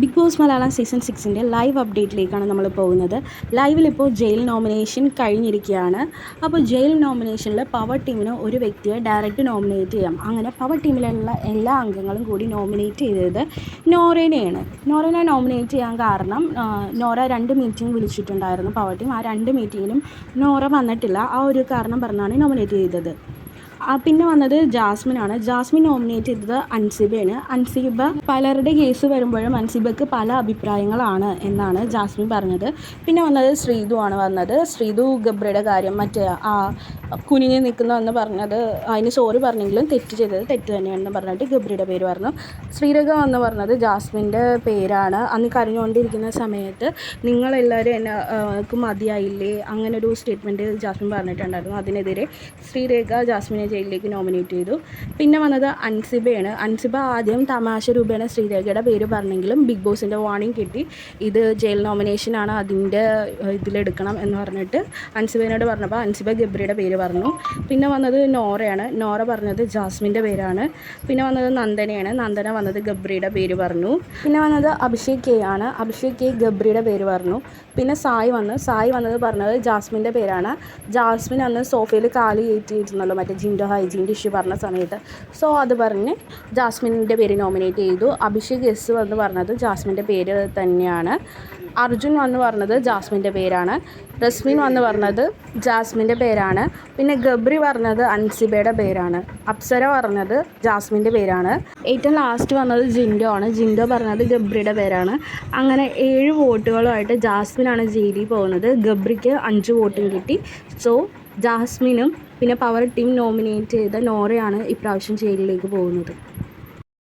Big boss Malayalam season സിക്സിന്റെ live അപ്ഡേറ്റിലേക്കാണ് നമ്മൾ പോകുന്നത്. ലൈവിലിപ്പോൾ ജയിൽ നോമിനേഷൻ കഴിഞ്ഞിരിക്കുകയാണ്. അപ്പോൾ ജയിൽ നോമിനേഷനിൽ പവർ ടീമിന് ഒരു വ്യക്തിയെ ഡയറക്റ്റ് നോമിനേറ്റ് ചെയ്യാം. അങ്ങനെ പവർ ടീമിലുള്ള എല്ലാ അംഗങ്ങളും കൂടി നോമിനേറ്റ് ചെയ്തത് നോറേനെയാണ്. നോറേനെ നോമിനേറ്റ് ചെയ്യാൻ കാരണം നോറ രണ്ട് മീറ്റിംഗ് വിളിച്ചിട്ടുണ്ടായിരുന്നു പവർ ടീം. ആ രണ്ട് മീറ്റിങ്ങിലും നോറ വന്നിട്ടില്ല. ആ ഒരു കാരണം പറഞ്ഞാണ് നോമിനേറ്റ് ചെയ്തത്. പിന്നെ വന്നത് ജാസ്മിൻ ആണ് ജാസ്മിൻ നോമിനേറ്റ് ചെയ്തത് അൻസിബയാണ്. അൻസിബ പലരുടെ കേസ് വരുമ്പോഴും അൻസിബക്ക് പല അഭിപ്രായങ്ങളാണ് എന്നാണ് ജാസ്മിൻ പറഞ്ഞത്. പിന്നെ വന്നത് ശ്രീതു ആണ് വന്നത്. ശ്രീതു ഗബ്രയുടെ കാര്യം മറ്റേ ആ കുനിഞ്ഞ് നിൽക്കുന്നതെന്ന് പറഞ്ഞത് അതിന് സോറി പറഞ്ഞെങ്കിലും തെറ്റ് ചെയ്തത് തെറ്റ് തന്നെയാണെന്ന് പറഞ്ഞിട്ട് ഗബ്രിയുടെ പേര് പറഞ്ഞു. ശ്രീരഘ എന്ന് പറഞ്ഞത് ജാസ്മിന്റെ പേരാണ്. അന്ന് കരഞ്ഞുകൊണ്ടിരിക്കുന്ന സമയത്ത് നിങ്ങളെല്ലാവരും എന്നെ മതിയായില്ലേ? അങ്ങനെ ഒരു സ്റ്റേറ്റ്മെന്റ് ജാസ്മിൻ പറഞ്ഞിട്ടുണ്ടായിരുന്നു. അതിനെതിരെ ശ്രീരേഖ ജാസ്മിനെ ജയിലിലേക്ക് നോമിനേറ്റ് ചെയ്തു. പിന്നെ വന്നത് അൻസിബയാണ്. അൻസിബ ആദ്യം തമാശ രൂപേണ ശ്രീരേഖയുടെ പേര് പറഞ്ഞെങ്കിലും ബിഗ് ബോസിന്റെ വാണിംഗ് കിട്ടി. ഇത് ജയിൽ നോമിനേഷനാണ് അതിന്റെ ഇതിലെടുക്കണം എന്ന് പറഞ്ഞിട്ട് അൻസിബേനോട് പറഞ്ഞപ്പോൾ അൻസിബ ഗബ്രിയുടെ പേര് പറഞ്ഞു. പിന്നെ വന്നത് നോറയാണ്. നോറ പറഞ്ഞത് ജാസ്മിന്റെ പേരാണ്. പിന്നെ വന്നത് നന്ദനയാണ്. നന്ദന വന്നത് ഗബ്രിയുടെ പേര് പറഞ്ഞു. പിന്നെ വന്നത് അഭിഷേക് കെ ആണ്. അഭിഷേക് കെ ഗബ്രിയുടെ പേര് പറഞ്ഞു. പിന്നെ സായി വന്ന് സായി വന്നത് പറഞ്ഞത് ജാസ്മിന്റെ പേരാണ്. ജാസ്മിൻ അന്ന് സോഫയിൽ കാലി കയറ്റിയിരുന്നല്ലോ മറ്റേ ജിൻഡോ ഹൈജീന്റെ ഇഷ്യൂ പറഞ്ഞ സമയത്ത്. സോ അത് പറഞ്ഞ് ജാസ്മിന്റെ പേര് നോമിനേറ്റ് ചെയ്തു. അഭിഷേക് എസ് എന്ന് പറഞ്ഞത് ജാസ്മിന്റെ പേര് തന്നെയാണ്. അർജുൻ വന്ന് പറഞ്ഞത് ജാസ്മിന്റെ പേരാണ്. റസ്മിൻ വന്ന് പറഞ്ഞത് ജാസ്മിന്റെ പേരാണ്. പിന്നെ ഗബ്രി പറഞ്ഞത് അൻസിബയുടെ പേരാണ്. അപ്സര പറഞ്ഞത് ജാസ്മിന്റെ പേരാണ്. ഏറ്റവും ലാസ്റ്റ് വന്നത് ജിൻഡോ ആണ്. ജിൻഡോ പറഞ്ഞത് ഗബ്രിയുടെ പേരാണ്. അങ്ങനെ ഏഴ് വോട്ടുകളുമായിട്ട് ജാസ്മിനാണ് ജയിലിൽ പോകുന്നത്. ഗബ്രിക്ക് അഞ്ച് വോട്ടും കിട്ടി. സോ ജാസ്മിനും പിന്നെ പവർ ടീം നോമിനേറ്റ് ചെയ്ത നോറയാണ് ഇപ്രാവശ്യം ജയിലിലേക്ക് പോകുന്നത്.